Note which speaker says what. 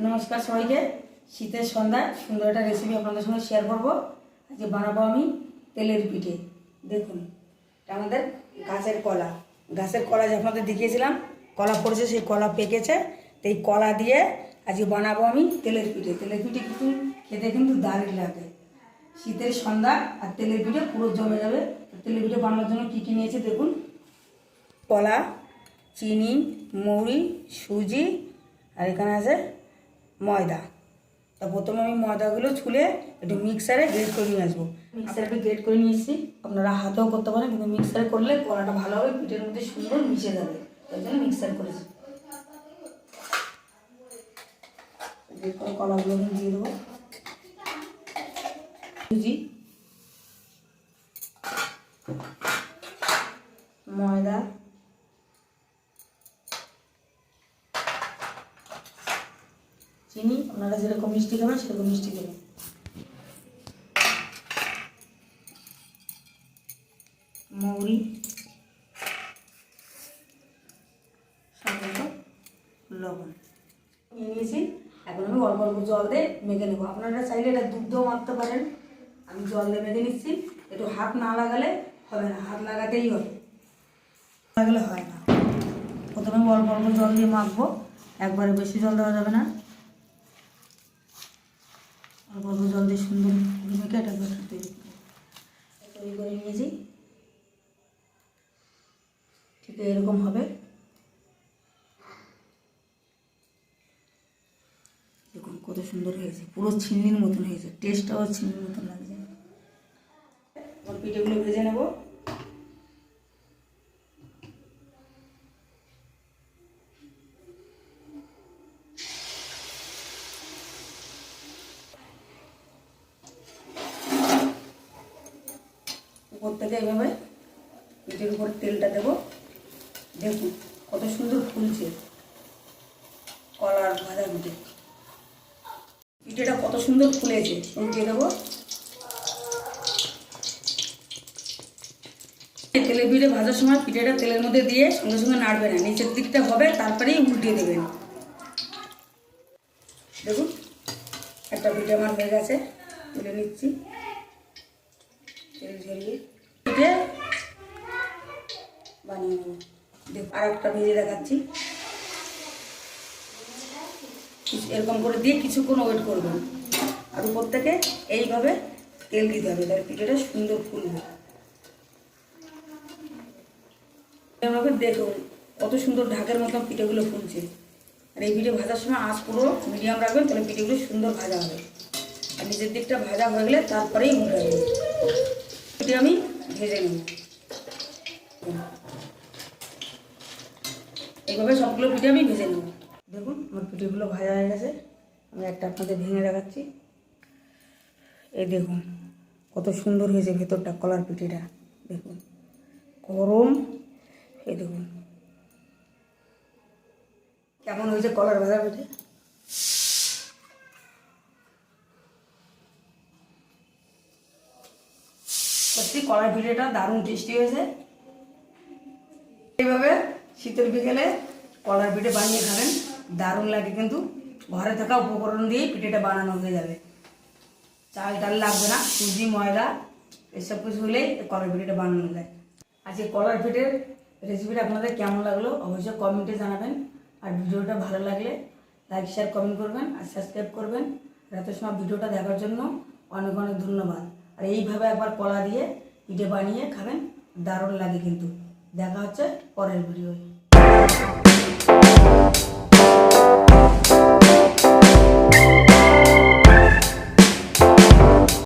Speaker 1: নমস্কার সবাইকে। শীতের সন্ধ্যায় সুন্দর একটা রেসিপি আপনাদের সঙ্গে শেয়ার করব। আজকে বানাবো আমি তেলের পিঠে। দেখুন, এটা আমাদের গাছের কলা। গাছের কলা যে আপনাদের দেখিয়েছিলাম, কলা পড়েছে, সেই কলা পেকেছে। তো এই কলা দিয়ে আজকে বানাবো আমি তেলের পিঠে। তেলের পিঠে কিন্তু খেতে কিন্তু দারুণ লাগে। শীতের সন্ধ্যা আর তেলের পিঠে পুরো জমে যাবে। তেলের পিঠে বানানোর জন্য কী কী নিয়েছে দেখুন। কলা, চিনি, মৌরি, সুজি, আর এখানে আছে ময়দা। তা প্রথমে আমি ময়দাগুলো ছুলে একটু মিক্সারে গ্রেড করে নিয়ে আসব। মিক্সারে গ্রেড করে নিয়ে এসেছি আপনারা হাতেও করতে পারেন কিন্তু মিক্সারে করলে কড়াটা ভালো হবে পিঠের মধ্যে সুন্দর মিশে যাবে। তাই জন্য মিক্সার করেছি। এরপর কলাগুলো আমি দিয়ে দেবো। সুজি ময়দা চিনি, আপনারা যেরকম মিষ্টি খাবেন, সেরকম মিষ্টি দেবেন মৌরি সাধারণত লবণ। নিয়ে নিয়েছি। এখন আমি অল্প অল্প জল দিয়ে মেখে নেব। আপনারা চাইলে এটা দুধ দিয়েও মাখতে পারেন। আমি জল দিয়ে মেখে নিচ্ছি। একটু হাত না লাগালে হবে না। হাত লাগাতেই হবে। লাগালে হয় না। প্রথমে অল্প অল্প জল দিয়ে মাখবো। একবারে বেশি জল দেওয়া যাবে না। অল্প অল্প জল দিয়ে সুন্দর মেখে এটা ব্যাটার তৈরি তৈরি করে। নিয়েছি ঠিক এরকম হবে। দেখুন কত সুন্দর হয়েছে। পুরো ছিন্নির মতন হয়েছে। টেস্টটাও ছিন্নির মতন লাগছে। পিঠেগুলো ভেজে নেব। উপর থেকে এইভাবে পিঠের উপর তেলটা দেবো। দেখুন কত সুন্দর ফুলছে কলার ভাজা পিঠে পিঠেটা কত সুন্দর ফুলেছে। উল্টিয়ে দেবো। তেলের পিঠে ভাজার সময় পিঠেটা তেলের মধ্যে দিয়ে সঙ্গে সঙ্গে নাড়বে না। নিচের দিকটা হবে, তারপরেই উল্টিয়ে দেবেন। দেখুন, একটা পিঠে আমার হয়ে গেছে। তুলে নিচ্ছি। ঝরিয়ে বানিয়ে নেব। দেখ, আর একটা ভেজে দেখাচ্ছি। এরকম করে দিয়ে কিছুক্ষণ ওয়েট করবেন আর উপর থেকে এইভাবে তেল দিতে হবে, তাহলে পিঠেটা সুন্দর ফুলবে। এভাবে দেখুন কত সুন্দর ঢাকের মতন পিঠেগুলো ফুলছে। আর এই পিঠে ভাজার সময় আঁচ পুরো মিডিয়াম রাখবেন, তাহলে পিঠেগুলো সুন্দর ভাজা হবে। আর নিজের দিকটা ভাজা হয়ে গেলে তারপরেই উল্টাবেন পিঠে আমি ভেজে নেব এইভাবে সবগুলো পিঠে আমি ভেজে নেব দেখুন, আমার পিঠেগুলো ভাজা হয়ে গেছে। আমি একটা আপনাদের ভেঙে দেখাচ্ছি। এই দেখুন, কত সুন্দর হয়েছে ভেতরটা, কলার পিঠেটা। দেখুন, গরম। এই দেখুন, কেমন হয়েছে কলার ভাজা পিঠে? সত্যি কলার পিঠেটা দারুণ টেস্টি হয়েছে। এইভাবে শীতের বিকেলে কলার পিঠে বানিয়ে খাবেন। দারুণ লাগে কিন্তু। ঘরে থাকা উপকরণ দিয়েই পিঠেটা বানানো হয়ে যাবে। চাল টাল লাগবে না, সুজি, ময়দা, এসব কিছু হলেই কলার পিঠেটা বানানো যায়। আজকে কলার পিঠের রেসিপিটা আপনাদের কেমন লাগল অবশ্যই কমেন্টে জানাবেন। আর ভিডিওটা ভালো লাগলে লাইক শেয়ার কমেন্ট করবেন আর সাবস্ক্রাইব করবেন। এত সময় ভিডিওটা দেখার জন্য অনেক অনেক ধন্যবাদ। আর এইভাবে একবার কলা দিয়ে পিঠে বানিয়ে খাবেন, দারুণ লাগে কিন্তু। দেখা হচ্ছে পরের ভিডিওয়।